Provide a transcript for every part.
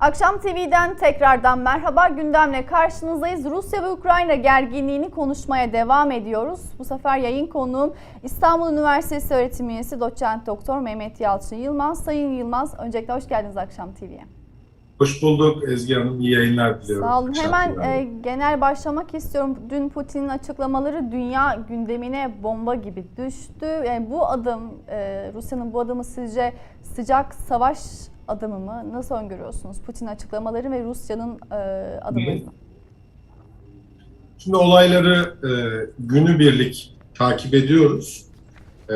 Akşam TV'den tekrardan merhaba. Gündemle karşınızdayız. Rusya ve Ukrayna gerginliğini konuşmaya devam ediyoruz. Bu sefer yayın konuğum İstanbul Üniversitesi öğretim üyesi doçent doktor Mehmet Yalçın Yılmaz. Sayın Yılmaz, öncelikle hoş geldiniz Akşam TV'ye. Hoş bulduk Ezgi Hanım. İyi yayınlar diliyorum. Sağ olun. Hemen e, genel başlamak istiyorum. Dün Putin'in açıklamaları dünya gündemine bomba gibi düştü. Yani bu adım, e, Rusya'nın bu adımı sizce sıcak savaş adımı mı? Nasıl öngörüyorsunuz Putin açıklamaları ve Rusya'nın e, adımlarını? Şimdi olayları e, günübirlik takip ediyoruz. E,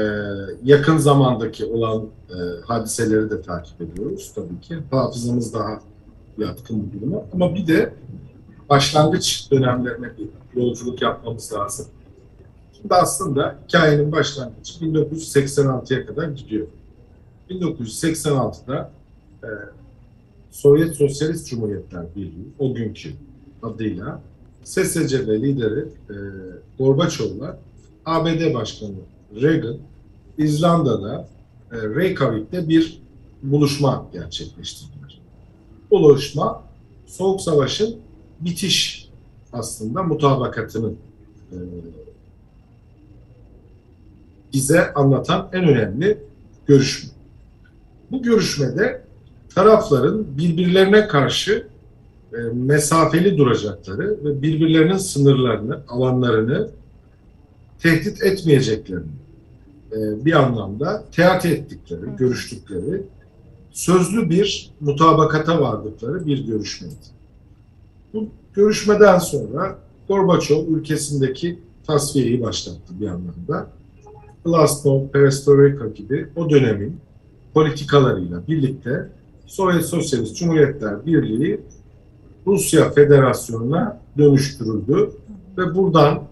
yakın zamandaki olan e, hadiseleri de takip ediyoruz tabii ki. Hafızamız daha yatkın bir duruma. Ama bir de başlangıç dönemlerine bir yolculuk yapmamız lazım. Şimdi aslında hikayenin başlangıcı 1986'ya kadar gidiyor. 1986'da Sovyet Sosyalist Cumhuriyetler Birliği, o günkü adıyla SSCB lideri e, Gorbaçov'la ABD Başkanı Reagan İzlanda'da e, Reykjavik'te bir buluşma gerçekleştirdiler. Bu buluşma Soğuk Savaş'ın bitiş aslında mutabakatının e, bize anlatan en önemli görüşme. Bu görüşmede tarafların birbirlerine karşı e, mesafeli duracakları ve birbirlerinin sınırlarını, alanlarını tehdit etmeyeceklerini e, bir anlamda teat ettikleri, Hı. görüştükleri, sözlü bir mutabakata vardıkları bir görüşmeydi. Bu görüşmeden sonra Gorbaçov ülkesindeki tasfiyeyi başlattı bir anlamda. Glasnost, Perestroika gibi o dönemin politikalarıyla birlikte Sovyet Sosyalist Cumhuriyetler Birliği Rusya Federasyonu'na dönüştürüldü ve buradan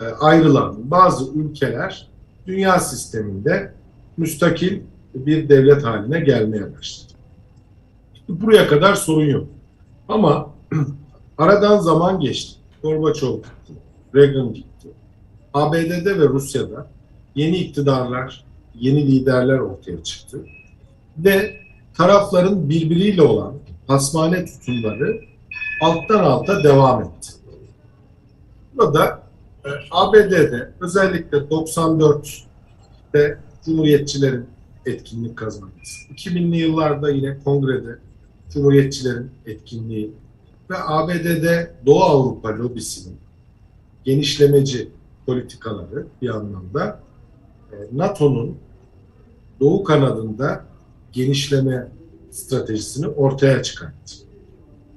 e, ayrılan bazı ülkeler dünya sisteminde müstakil bir devlet haline gelmeye başladı. Buraya kadar sorun yok. Ama aradan zaman geçti. Gorbaçov gitti, Reagan gitti. ABD'de ve Rusya'da yeni iktidarlar, yeni liderler ortaya çıktı. Ve tarafların birbiriyle olan hasmane tutumları alttan alta devam etti. Burada e, ABD'de özellikle 94'te Cumhuriyetçilerin etkinlik kazanması, 2000'li yıllarda yine kongrede Cumhuriyetçilerin etkinliği ve ABD'de Doğu Avrupa lobisinin genişlemeci politikaları bir anlamda e, NATO'nun Doğu kanadında genişleme stratejisini ortaya çıkarttı.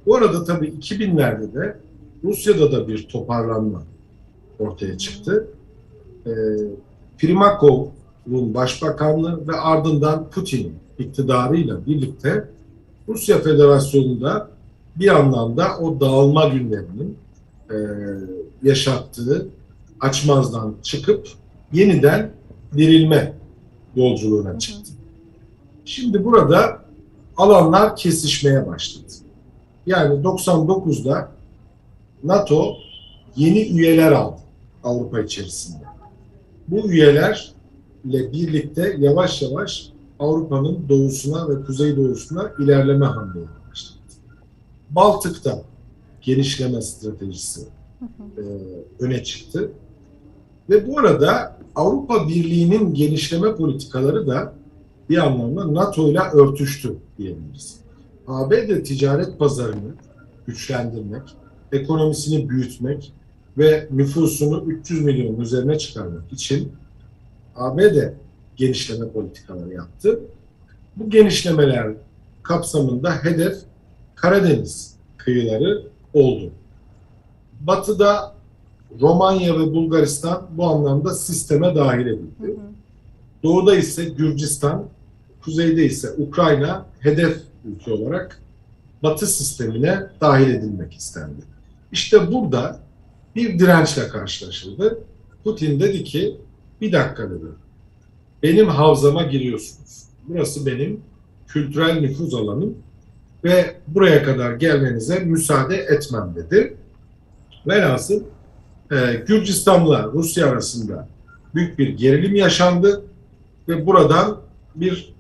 Bu arada tabii 2000'lerde de Rusya'da da bir toparlanma ortaya çıktı. E, Primakov'un başbakanlığı ve ardından Putin'in iktidarıyla birlikte Rusya Federasyonu'nda bir anlamda o dağılma günlerinin e, yaşattığı açmazdan çıkıp yeniden dirilme yolculuğuna çıktı. Şimdi burada alanlar kesişmeye başladı. Yani 99'da NATO yeni üyeler aldı Avrupa içerisinde. Bu üyelerle birlikte yavaş yavaş Avrupa'nın doğusuna ve kuzeydoğusuna ilerleme hamleleri başladı. Baltık'ta genişleme stratejisi e, öne çıktı. Ve bu arada Avrupa Birliği'nin genişleme politikaları da bir anlamda NATO ile örtüştü diyebiliriz. ABD ticaret pazarını güçlendirmek, ekonomisini büyütmek ve nüfusunu 300 milyon üzerine çıkarmak için ABD genişleme politikaları yaptı. Bu genişlemeler kapsamında hedef Karadeniz kıyıları oldu. Batı'da Romanya ve Bulgaristan bu anlamda sisteme dahil edildi. Doğuda ise Gürcistan, kuzeyde ise Ukrayna hedef ülke olarak Batı sistemine dahil edilmek istendi. İşte burada bir dirençle karşılaşıldı. Putin dedi ki bir dakika dedi. Benim havzama giriyorsunuz. Burası benim kültürel nüfuz alanım ve buraya kadar gelmenize müsaade etmem dedi. Velhasıl e, Gürcistan'la Rusya arasında büyük bir gerilim yaşandı ve buradan bir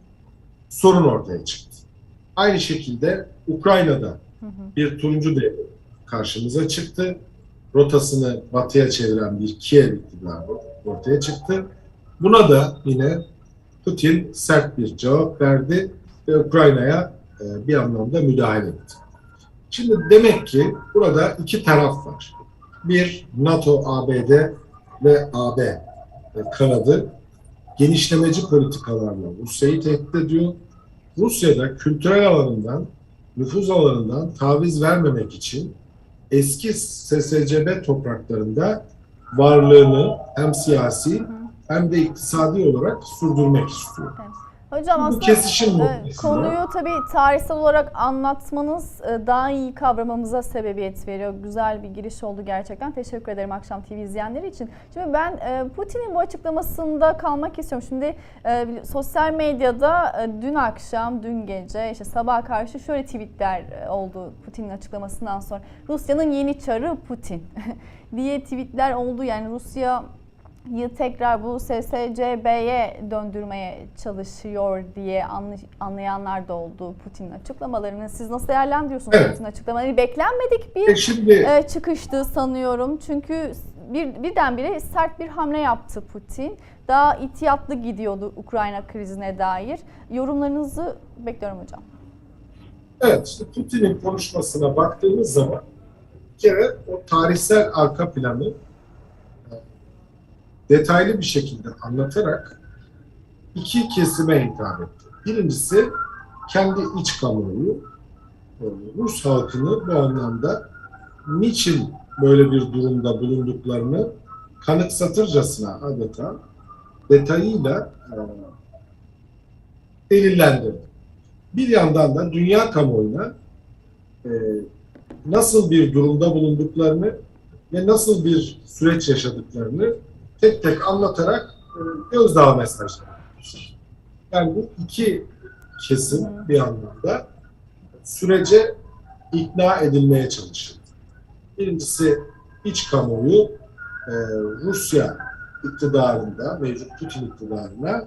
sorun ortaya çıktı. Aynı şekilde Ukrayna'da bir turuncu devlet karşımıza çıktı. Rotasını batıya çeviren bir Kiev iktidarı ortaya çıktı. Buna da yine Putin sert bir cevap verdi ve Ukrayna'ya e, bir anlamda müdahale etti. Şimdi demek ki burada iki taraf var. Bir NATO, ABD ve AB kanadı genişlemeci politikalarla Rusya'yı tehdit ediyor. Rusya'da kültürel alanından, nüfuz alanından taviz vermemek için eski SSCB topraklarında varlığını hem siyasi hem de iktisadi olarak sürdürmek istiyor. Hocam aslında kesişim e, konuyu tabii tarihsel olarak anlatmanız e, daha iyi kavramamıza sebebiyet veriyor. Güzel bir giriş oldu gerçekten. Teşekkür ederim Akşam TV izleyenleri için. Şimdi ben e, Putin'in bu açıklamasında kalmak istiyorum. Şimdi e, sosyal medyada e, dün akşam, dün gece, işte sabah karşı şöyle tweetler e, oldu Putin'in açıklamasından sonra. Rusya'nın yeni çarı Putin diye tweetler oldu. Yani Rusya tekrar bu SSCB'ye döndürmeye çalışıyor diye anlay- anlayanlar da oldu Putin'in açıklamalarını. Siz nasıl değerlendiriyorsunuz Evet. Putin açıklamalarını? Beklenmedik bir E şimdi e, çıkıştı sanıyorum. Çünkü bir birdenbire sert bir hamle yaptı Putin. Daha ihtiyatlı gidiyordu Ukrayna krizine dair. Yorumlarınızı bekliyorum hocam. Evet, işte Putin'in konuşmasına baktığımız zaman bir kere o tarihsel arka planı detaylı bir şekilde anlatarak iki kesime hitap etti. Birincisi kendi iç kamuoyu, e, Rus halkını bu anlamda niçin böyle bir durumda bulunduklarını kanıksatırcasına adeta detayıyla e, delillendirdi. Bir yandan da dünya kamuoyuna e, nasıl bir durumda bulunduklarını ve nasıl bir süreç yaşadıklarını tek tek anlatarak e, gözdağı mesajları. vermiş. Yani bu iki kesim bir anlamda sürece ikna edilmeye çalışıldı. Birincisi iç kamuoyu e, Rusya iktidarında, mevcut Putin iktidarına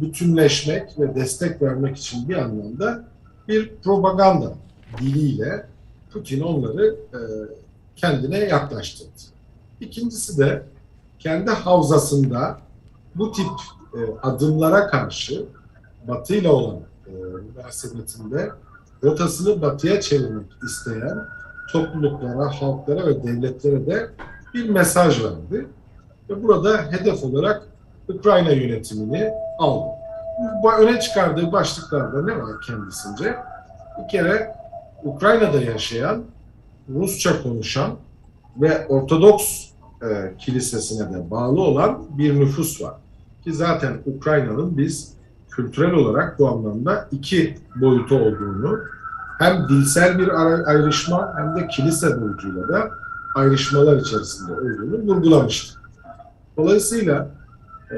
bütünleşmek ve destek vermek için bir anlamda bir propaganda diliyle Putin onları e, kendine yaklaştırdı. İkincisi de kendi havzasında bu tip e, adımlara karşı Batı ile olan e, münasebetinde rotasını batıya çevirmek isteyen topluluklara, halklara ve devletlere de bir mesaj verdi. Ve burada hedef olarak Ukrayna yönetimini aldı. Bu öne çıkardığı başlıklarda ne var kendisince? Bir kere Ukrayna'da yaşayan, Rusça konuşan ve Ortodoks e, kilisesine de bağlı olan bir nüfus var. Ki zaten Ukrayna'nın biz kültürel olarak bu anlamda iki boyutu olduğunu, hem dilsel bir ayrışma hem de kilise boyutuyla da ayrışmalar içerisinde olduğunu vurgulamıştı. Dolayısıyla e,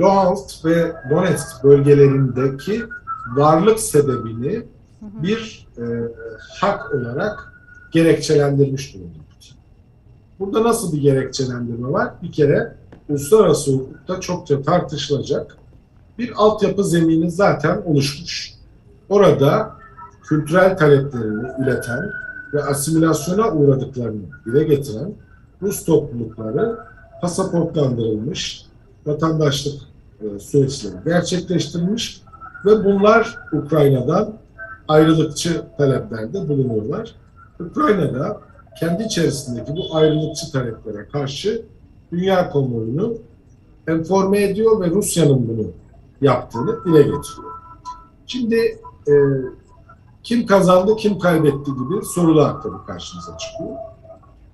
Luhansk ve Donetsk bölgelerindeki varlık sebebini bir e, hak olarak gerekçelendirmiş durumda. Burada nasıl bir gerekçelendirme var? Bir kere uluslararası hukukta çokça tartışılacak bir altyapı zemini zaten oluşmuş. Orada kültürel taleplerini ileten ve asimilasyona uğradıklarını dile getiren Rus toplulukları pasaportlandırılmış, vatandaşlık e, süreçleri gerçekleştirilmiş ve bunlar Ukrayna'dan ayrılıkçı taleplerde bulunuyorlar. Ukrayna'da kendi içerisindeki bu ayrılıkçı taleplere karşı dünya kamuoyunu enforme ediyor ve Rusya'nın bunu yaptığını dile getiriyor. Şimdi e, kim kazandı, kim kaybetti gibi sorular tabii karşımıza çıkıyor.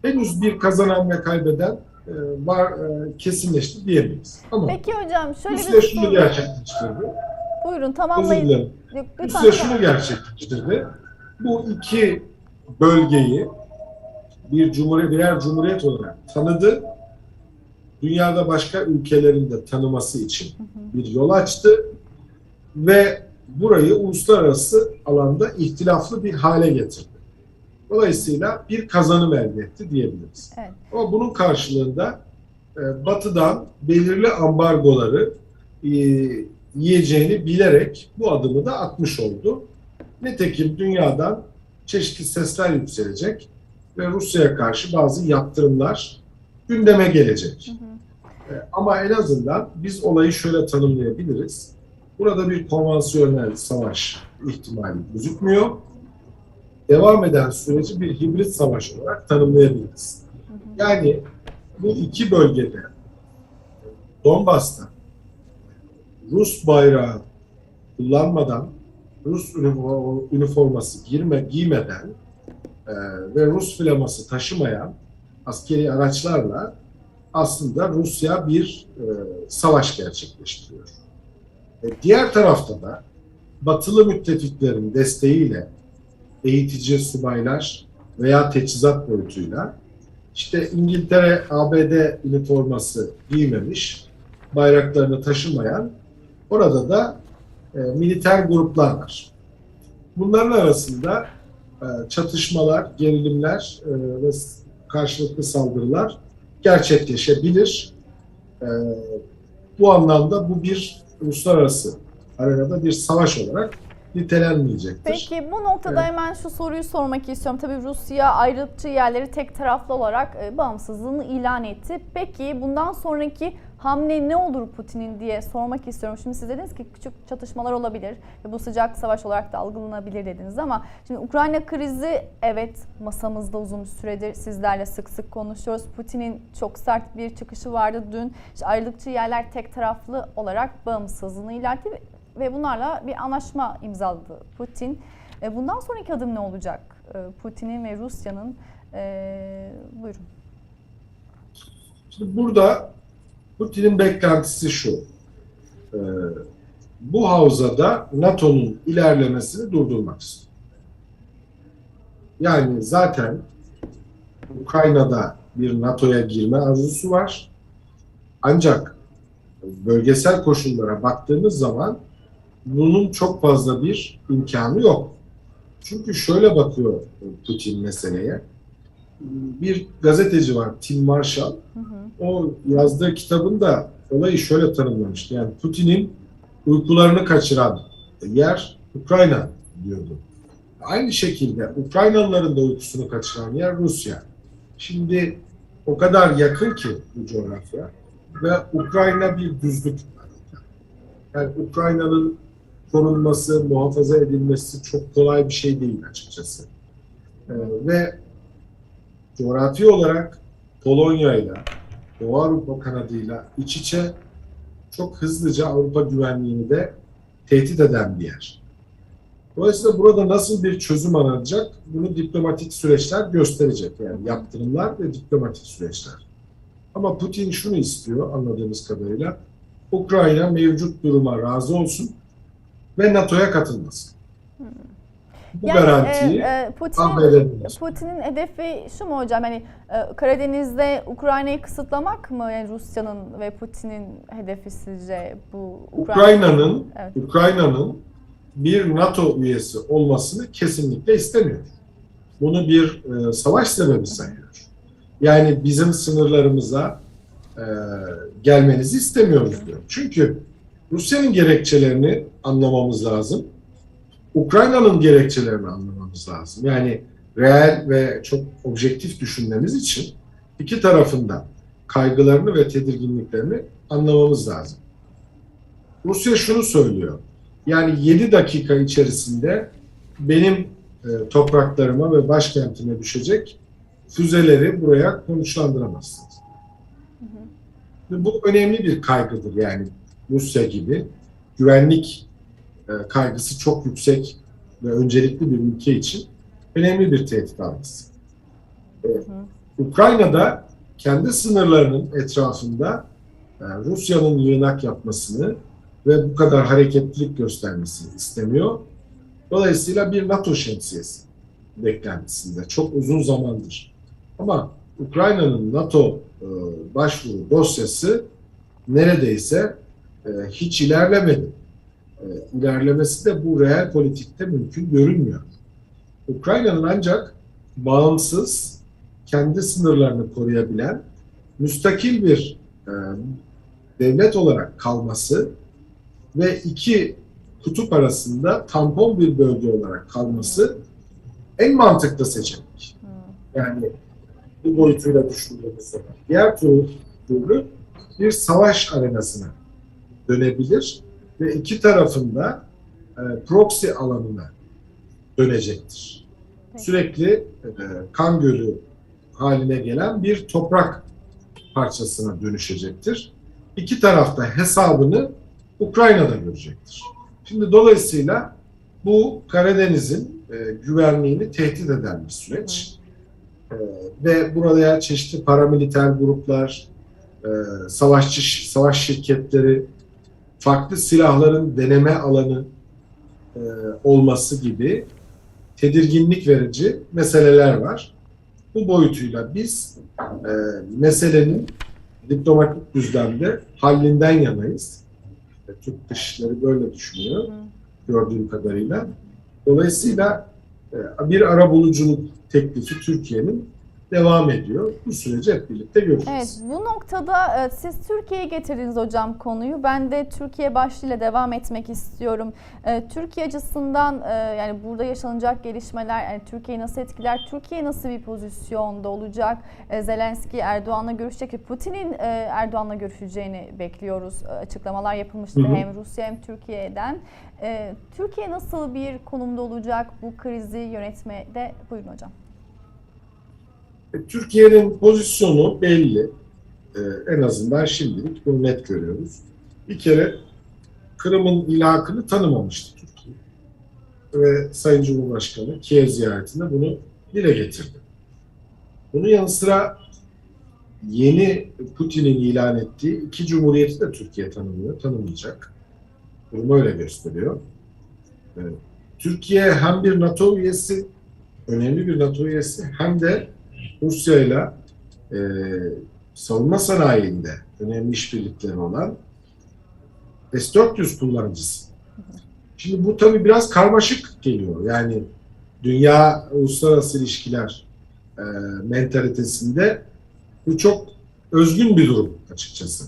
Henüz bir kazanan ve kaybeden e, var e, kesinleşti diyemeyiz. Ama Peki hocam şöyle Rusya bir şunu soru. gerçekleştirdi. Buyurun Özür tamamlayın. dilerim. Lütfen. Rusya şunu gerçekleştirdi. Bu iki bölgeyi bir cumhuriyet, birer cumhuriyet olarak tanıdı. Dünyada başka ülkelerin de tanıması için bir yol açtı ve burayı uluslararası alanda ihtilaflı bir hale getirdi. Dolayısıyla bir kazanım elde etti diyebiliriz. Evet. Ama bunun karşılığında e, Batı'dan belirli ambargoları e, yiyeceğini bilerek bu adımı da atmış oldu. Nitekim dünyadan çeşitli sesler yükselecek ve Rusya'ya karşı bazı yaptırımlar gündeme gelecek. E, Ama en azından biz olayı şöyle tanımlayabiliriz. Burada bir konvansiyonel savaş ihtimali gözükmüyor. Devam eden süreci bir hibrit savaş olarak tanımlayabiliriz. Yani bu iki bölgede Donbas'ta Rus bayrağı kullanmadan, Rus ünifor- üniforması girme, giymeden e, ve Rus flaması taşımayan askeri araçlarla aslında Rusya bir e, savaş gerçekleştiriyor. E, diğer tarafta da batılı müttefiklerin desteğiyle eğitici subaylar veya teçhizat boyutuyla işte İngiltere ABD üniforması giymemiş, bayraklarını taşımayan orada da e, militer gruplar var. Bunların arasında çatışmalar, gerilimler e, ve karşılıklı saldırılar gerçekleşebilir. E, bu anlamda bu bir uluslararası arenada bir savaş olarak nitelenmeyecektir. Peki bu noktada Evet. hemen şu soruyu sormak istiyorum. Tabii Rusya ayrılıkçı yerleri tek taraflı olarak e, bağımsızlığını ilan etti. Peki bundan sonraki hamle ne olur Putin'in diye sormak istiyorum. Şimdi siz dediniz ki küçük çatışmalar olabilir ve bu sıcak savaş olarak da algılanabilir dediniz ama şimdi Ukrayna krizi evet masamızda uzun süredir sizlerle sık sık konuşuyoruz. Putin'in çok sert bir çıkışı vardı dün. İşte ayrılıkçı yerler tek taraflı olarak bağımsızlığını etti ve bunlarla bir anlaşma imzaladı Putin. E, Bundan sonraki adım ne olacak e, Putin'in ve Rusya'nın? E, buyurun. Şimdi burada Putin'in beklentisi şu. Ee, bu havzada NATO'nun ilerlemesini durdurmak. Yani zaten Ukrayna'da bir NATO'ya girme arzusu var. Ancak bölgesel koşullara baktığımız zaman bunun çok fazla bir imkanı yok. Çünkü şöyle bakıyor Putin meseleye. Bir gazeteci var Tim Marshall Hı hı. o yazdığı kitabında olayı şöyle tanımlamıştı. Yani Putin'in uykularını kaçıran yer Ukrayna diyordu. Aynı şekilde Ukraynalıların da uykusunu kaçıran yer Rusya. Şimdi o kadar yakın ki bu coğrafya ve Ukrayna bir düzlük. Yani Ukrayna'nın korunması, muhafaza edilmesi çok kolay bir şey değil açıkçası. Ee, ve coğrafi olarak Polonya'yla Doğu Avrupa kanadıyla iç içe çok hızlıca Avrupa güvenliğini de tehdit eden bir yer. Dolayısıyla burada nasıl bir çözüm aranacak bunu diplomatik süreçler gösterecek. Yani yaptırımlar ve diplomatik süreçler. Ama Putin şunu istiyor anladığımız kadarıyla. Ukrayna mevcut duruma razı olsun ve NATO'ya katılmasın. Bu garantiyi e, e, Putin'in Putin'in hedefi şu mu hocam? Hani e, Karadeniz'de Ukrayna'yı kısıtlamak mı? Yani Rusya'nın ve Putin'in hedefi sizce bu Ukrayna'nın Evet. Ukrayna'nın bir NATO üyesi olmasını kesinlikle istemiyor. Bunu bir e, savaş sebebi sayıyor. Yani bizim sınırlarımıza e, gelmenizi istemiyoruz diyor. Çünkü Rusya'nın gerekçelerini anlamamız lazım. Ukrayna'nın gerekçelerini anlamamız lazım. Yani reel ve çok objektif düşünmemiz için iki tarafında kaygılarını ve tedirginliklerini anlamamız lazım. Rusya şunu söylüyor. Yani 7 dakika içerisinde benim e, topraklarıma ve başkentime düşecek füzeleri buraya konuşlandıramazsınız. Ve Bu önemli bir kaygıdır yani Rusya gibi güvenlik e, kaygısı çok yüksek ve öncelikli bir ülke için önemli bir tehdit algısı. E, Ukrayna'da kendi sınırlarının etrafında e, Rusya'nın yığınak yapmasını ve bu kadar hareketlilik göstermesini istemiyor. Dolayısıyla bir NATO şemsiyesi beklentisinde çok uzun zamandır. Ama Ukrayna'nın NATO e, başvuru dosyası neredeyse e, hiç ilerlemedi. İlerlemesi de bu reel politikte mümkün görünmüyor. Ukrayna'nın ancak bağımsız, kendi sınırlarını koruyabilen, müstakil bir e, devlet olarak kalması ve iki kutup arasında tampon bir bölge olarak kalması en mantıklı seçenek. Hı. Yani bu boyutuyla düşündüğümüz zaman. Diğer türlü, türlü bir savaş arenasına dönebilir ve iki tarafında e, proxy alanına dönecektir. Peki. Sürekli e, kan gölü haline gelen bir toprak parçasına dönüşecektir. İki tarafta hesabını Ukrayna'da görecektir. Şimdi dolayısıyla bu Karadeniz'in e, güvenliğini tehdit eden bir süreç. E, ve buraya çeşitli paramiliter gruplar, e, savaşçı savaş şirketleri, farklı silahların deneme alanı e, olması gibi tedirginlik verici meseleler var. Bu boyutuyla biz e, meselenin diplomatik düzlemde hallinden yanayız. E, Türk dışişleri böyle düşünüyor gördüğüm kadarıyla. Dolayısıyla e, bir arabuluculuk teklifi Türkiye'nin devam ediyor. Bu süreci hep birlikte göreceğiz. Evet, bu noktada e, siz Türkiye'ye getirdiniz hocam konuyu. Ben de Türkiye başlığıyla devam etmek istiyorum. E, Türkiye açısından e, yani burada yaşanacak gelişmeler, yani Türkiye'yi nasıl etkiler? Türkiye nasıl bir pozisyonda olacak? Zelenski Erdoğan'la görüşecek. Putin'in e, Erdoğan'la görüşeceğini bekliyoruz. Açıklamalar yapılmıştı Hı hı. hem Rusya hem Türkiye'den. Türkiye nasıl bir konumda olacak bu krizi yönetmede? Buyurun hocam. E, Türkiye'nin pozisyonu belli. E, en azından şimdilik bunu net görüyoruz. Bir kere Kırım'ın ilhakını tanımamıştı Türkiye. Ve Sayın Cumhurbaşkanı Kiev ziyaretinde bunu dile getirdi. Bunun yanı sıra yeni Putin'in ilan ettiği iki cumhuriyeti de Türkiye tanımıyor, tanımayacak. Durumu öyle gösteriyor. E, Türkiye hem bir NATO üyesi, önemli bir NATO üyesi hem de Rusya ile e, savunma sanayinde önemli işbirlikleri olan S-400 kullanıcısı. Şimdi bu tabii biraz karmaşık geliyor. Yani dünya uluslararası ilişkiler e, mentalitesinde bu çok özgün bir durum açıkçası.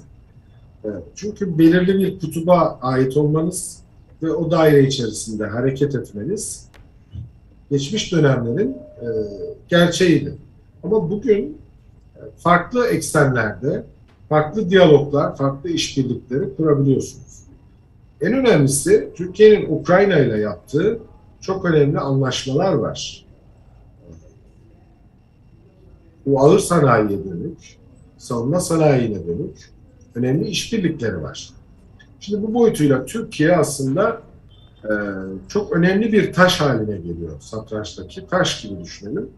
E, çünkü belirli bir kutuba ait olmanız ve o daire içerisinde hareket etmeniz geçmiş dönemlerin e, gerçeğiydi. Ama bugün e, farklı eksenlerde, farklı diyaloglar, farklı işbirlikleri kurabiliyorsunuz. En önemlisi Türkiye'nin Ukrayna ile yaptığı çok önemli anlaşmalar var. Bu ağır sanayiye dönük, savunma sanayine dönük önemli işbirlikleri var. Şimdi bu boyutuyla Türkiye aslında e, çok önemli bir taş haline geliyor satrançtaki. Taş gibi düşünelim.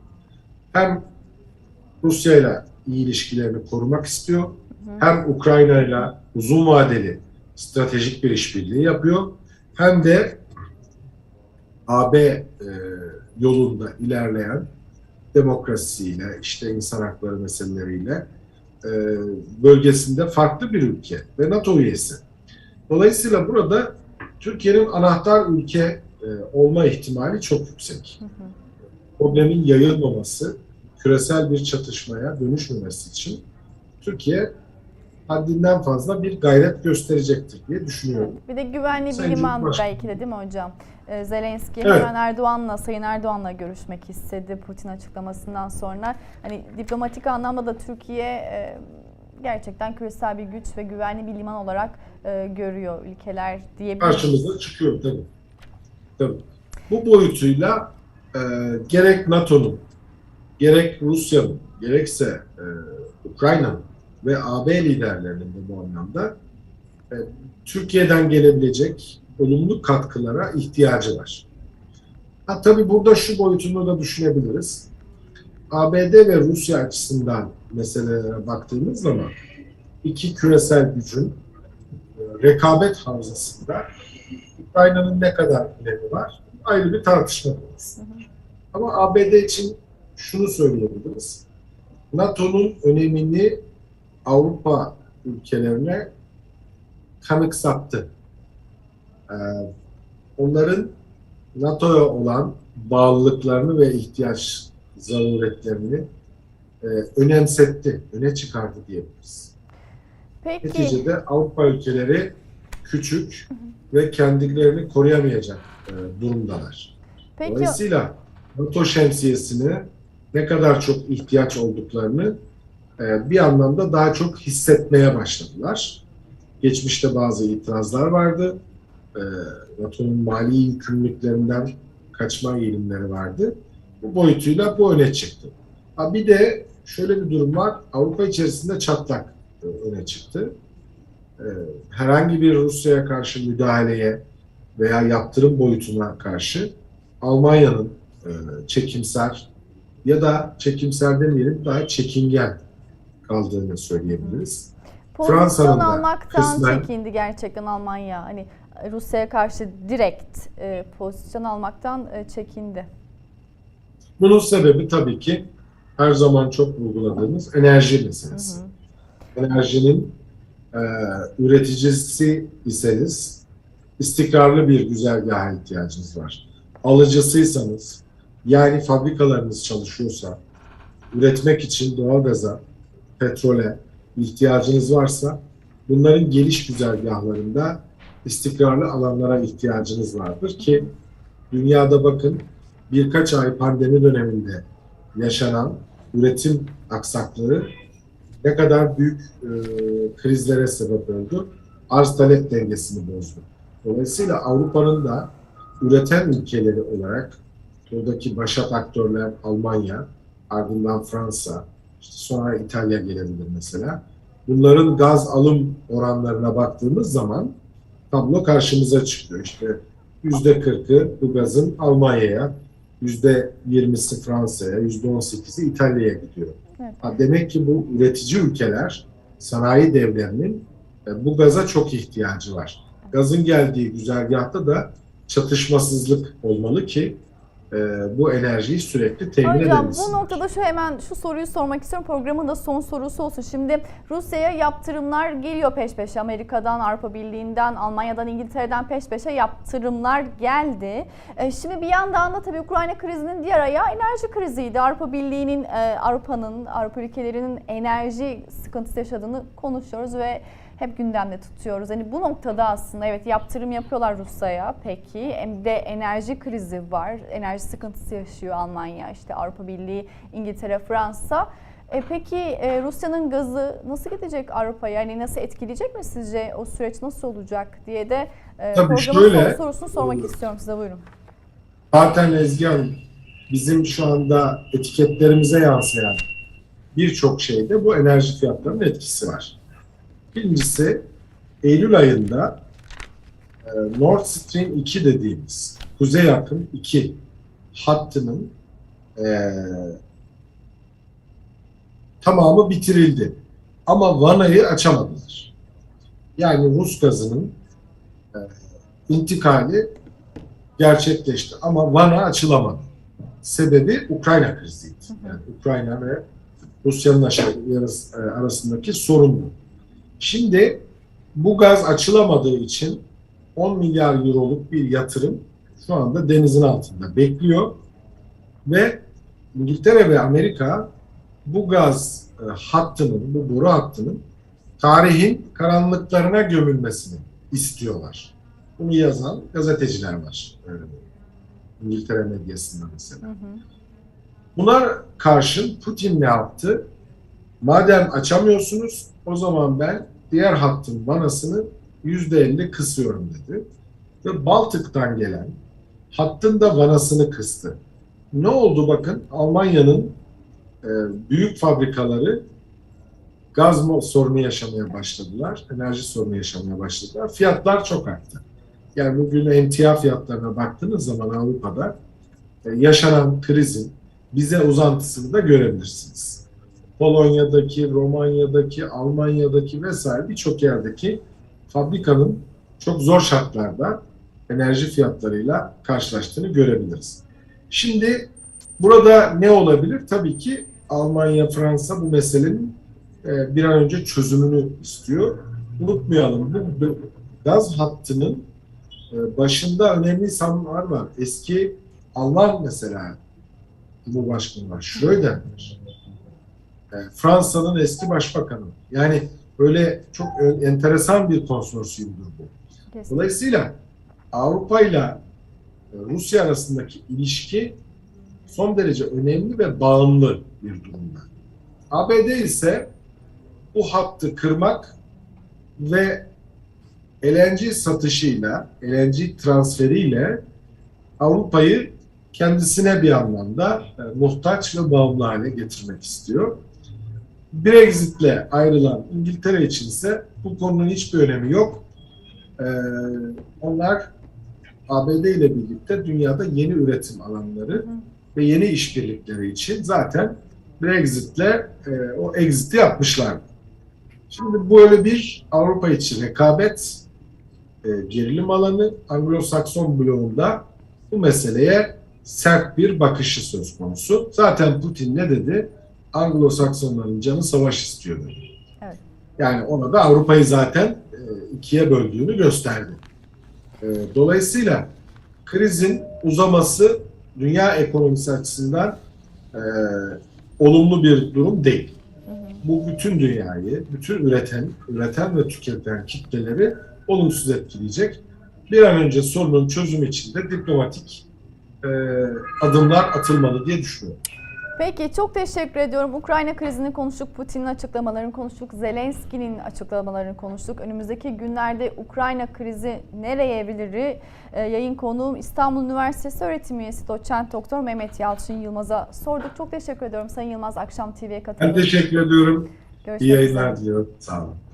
Hem Rusya ile iyi ilişkilerini korumak istiyor. Hem Ukrayna ile uzun vadeli stratejik bir işbirliği yapıyor. Hem de AB e, yolunda ilerleyen demokrasiyle, işte insan hakları meseleleriyle e, bölgesinde farklı bir ülke ve NATO üyesi. Dolayısıyla burada Türkiye'nin anahtar ülke e, olma ihtimali çok yüksek. Hı hı. Problemin yayılmaması, küresel bir çatışmaya dönüşmemesi için Türkiye haddinden fazla bir gayret gösterecektir diye düşünüyorum. Bir de güvenli bir liman belki de değil mi hocam? Ee, Zelenski Evet. hemen Erdoğan'la, Sayın Erdoğan'la görüşmek istedi Putin açıklamasından sonra. Hani diplomatik anlamda da Türkiye e, gerçekten küresel bir güç ve güvenli bir liman olarak e, görüyor ülkeler diyebiliriz. Karşımıza çıkıyor tabii. tabii. Bu boyutuyla e, gerek NATO'nun, gerek Rusya'nın, gerekse e, Ukrayna'nın ve AB liderlerinin de bu anlamda e, Türkiye'den gelebilecek olumlu katkılara ihtiyacı var. Ha, tabii burada şu boyutunu da düşünebiliriz. ABD ve Rusya açısından meselelere baktığımız zaman iki küresel gücün e, rekabet havzasında Ukrayna'nın ne kadar önemi var ayrı bir tartışma konusu. Ama ABD için şunu söyleyebiliriz. NATO'nun önemini Avrupa ülkelerine kanıksattı. Ee, onların NATO'ya olan bağlılıklarını ve ihtiyaç zaruretlerini e, önemsetti, öne çıkardı diyebiliriz. Peki. Neticede Avrupa ülkeleri küçük ve kendilerini koruyamayacak e, durumdalar. Peki Dolayısıyla NATO şemsiyesine ne kadar çok ihtiyaç olduklarını e, bir anlamda daha çok hissetmeye başladılar. Geçmişte bazı itirazlar vardı. E, NATO'nun mali yükümlülüklerinden kaçma eğilimleri vardı. Bu boyutuyla bu öne çıktı. Ha bir de şöyle bir durum var. Avrupa içerisinde çatlak e, öne çıktı. E, herhangi bir Rusya'ya karşı müdahaleye veya yaptırım boyutuna karşı Almanya'nın e, çekimser ya da çekimser demeyelim daha çekingen kaldığını söyleyebiliriz. pozisyon Fransa'nın da almaktan kısmen- çekindi gerçekten Almanya. Hani Rusya'ya karşı direkt e, pozisyon almaktan e, çekindi. Bunun sebebi tabii ki her zaman çok vurguladığımız enerji meselesi. Enerjinin e, üreticisi iseniz istikrarlı bir güzergaha ihtiyacınız var. Alıcısıysanız yani fabrikalarınız çalışıyorsa üretmek için doğalgaza, petrole ihtiyacınız varsa bunların geliş güzergahlarında istikrarlı alanlara ihtiyacınız vardır ki dünyada bakın birkaç ay pandemi döneminde yaşanan üretim aksaklığı ne kadar büyük e, krizlere sebep oldu. Arz talep dengesini bozdu. Dolayısıyla Avrupa'nın da üreten ülkeleri olarak buradaki başat aktörler Almanya, ardından Fransa, işte sonra İtalya gelebilir mesela. Bunların gaz alım oranlarına baktığımız zaman tablo karşımıza çıkıyor. İşte yüzde kırkı bu gazın Almanya'ya, yüzde yirmisi Fransa'ya, yüzde on sekizi İtalya'ya gidiyor. Evet. Ha, demek ki bu üretici ülkeler, sanayi devlerinin e, bu gaza çok ihtiyacı var. Gazın geldiği güzergahta da çatışmasızlık olmalı ki e, bu enerjiyi sürekli temin Hocam edebilsin. bu noktada şu hemen şu soruyu sormak istiyorum. Programın da son sorusu olsun. Şimdi Rusya'ya yaptırımlar geliyor peş peşe. Amerika'dan, Avrupa Birliği'nden, Almanya'dan, İngiltere'den peş peşe yaptırımlar geldi. E, Şimdi bir yandan da tabii Ukrayna krizinin diğer ayağı enerji kriziydi. Avrupa Birliği'nin, e, Avrupa'nın, Avrupa ülkelerinin enerji sıkıntısı yaşadığını konuşuyoruz ve hep gündemde tutuyoruz. Hani bu noktada aslında evet yaptırım yapıyorlar Rusya'ya peki. Hem de enerji krizi var. Enerji sıkıntısı yaşıyor Almanya, işte Avrupa Birliği, İngiltere, Fransa. E peki e, Rusya'nın gazı nasıl gidecek Avrupa'ya? Yani nasıl etkileyecek mi sizce? O süreç nasıl olacak diye de e, Tabii programın şöyle, sorusunu sormak istiyorum size. Buyurun. Zaten Ezgi Hanım bizim şu anda etiketlerimize yansıyan birçok şeyde bu enerji fiyatlarının etkisi var. Birincisi Eylül ayında e, Nord Stream 2 dediğimiz Kuzey Akım 2 hattının e, tamamı bitirildi. Ama vanayı açamadılar. Yani Rus gazının e, intikali gerçekleşti ama Van'a açılamadı. Sebebi Ukrayna kriziydi. Yani Ukrayna ve Rusya'nın e, arasındaki sorundu. Şimdi bu gaz açılamadığı için 10 milyar euroluk bir yatırım şu anda denizin altında bekliyor ve İngiltere ve Amerika bu gaz e, hattının, bu boru hattının tarihin karanlıklarına gömülmesini istiyorlar. Bunu yazan gazeteciler var. e, İngiltere medyasında mesela. Hı hı. Buna karşın Putin ne yaptı? Madem açamıyorsunuz o zaman ben diğer hattın vanasını %50 kısıyorum dedi. Ve Baltık'tan gelen hattın da vanasını kıstı. Ne oldu bakın Almanya'nın e, büyük fabrikaları gaz sorunu yaşamaya başladılar. Enerji sorunu yaşamaya başladılar. Fiyatlar çok arttı. Yani bugün emtia fiyatlarına baktığınız zaman Avrupa'da e, yaşanan krizin bize uzantısını da görebilirsiniz. Polonya'daki, Romanya'daki, Almanya'daki vesaire birçok yerdeki fabrikanın çok zor şartlarda enerji fiyatlarıyla karşılaştığını görebiliriz. Şimdi burada ne olabilir? Tabii ki Almanya, Fransa bu meselenin e, bir an önce çözümünü istiyor. Unutmayalım bu gaz hattının e, başında önemli insanlar var. Eski Alman mesela Cumhurbaşkanı var. Schröder var. Fransa'nın eski başbakanı. Yani böyle çok enteresan bir konsorsiyumdur bu. Dolayısıyla Avrupa ile e, Rusya arasındaki ilişki son derece önemli ve bağımlı bir durumda. ABD ise bu hattı kırmak ve LNG satışıyla, LNG transferiyle Avrupa'yı kendisine bir anlamda e, muhtaç ve bağımlı hale getirmek istiyor. Brexit'le ayrılan İngiltere için ise bu konunun hiçbir önemi yok. Ee, onlar ABD ile birlikte dünyada yeni üretim alanları ve yeni işbirlikleri için zaten Brexit'le e, o exit'i yapmışlar. Şimdi böyle bir Avrupa için rekabet e, gerilim alanı Anglo-Sakson bloğunda bu meseleye sert bir bakışı söz konusu. Zaten Putin ne dedi? Anglo-Saksonların canı savaş istiyor dedi. Evet. Yani ona da Avrupa'yı zaten e, ikiye böldüğünü gösterdi. E, dolayısıyla krizin uzaması dünya ekonomisi açısından e, olumlu bir durum değil. Hı hı. Bu bütün dünyayı, bütün üreten, üreten ve tüketen kitleleri olumsuz etkileyecek. Bir an önce sorunun çözümü için de diplomatik e, adımlar atılmalı diye düşünüyorum. Peki çok teşekkür ediyorum. Ukrayna krizini konuştuk, Putin'in açıklamalarını konuştuk, Zelenski'nin açıklamalarını konuştuk. Önümüzdeki günlerde Ukrayna krizi nereye evrilir? Ee, yayın konuğum İstanbul Üniversitesi öğretim üyesi doçent doktor Mehmet Yalçın Yılmaz'a sorduk. Çok teşekkür ediyorum Sayın Yılmaz Akşam TV'ye Ben katıldığınız için. teşekkür ediyorum. Görüşmek İyi yayınlar diliyorum. Sağ olun.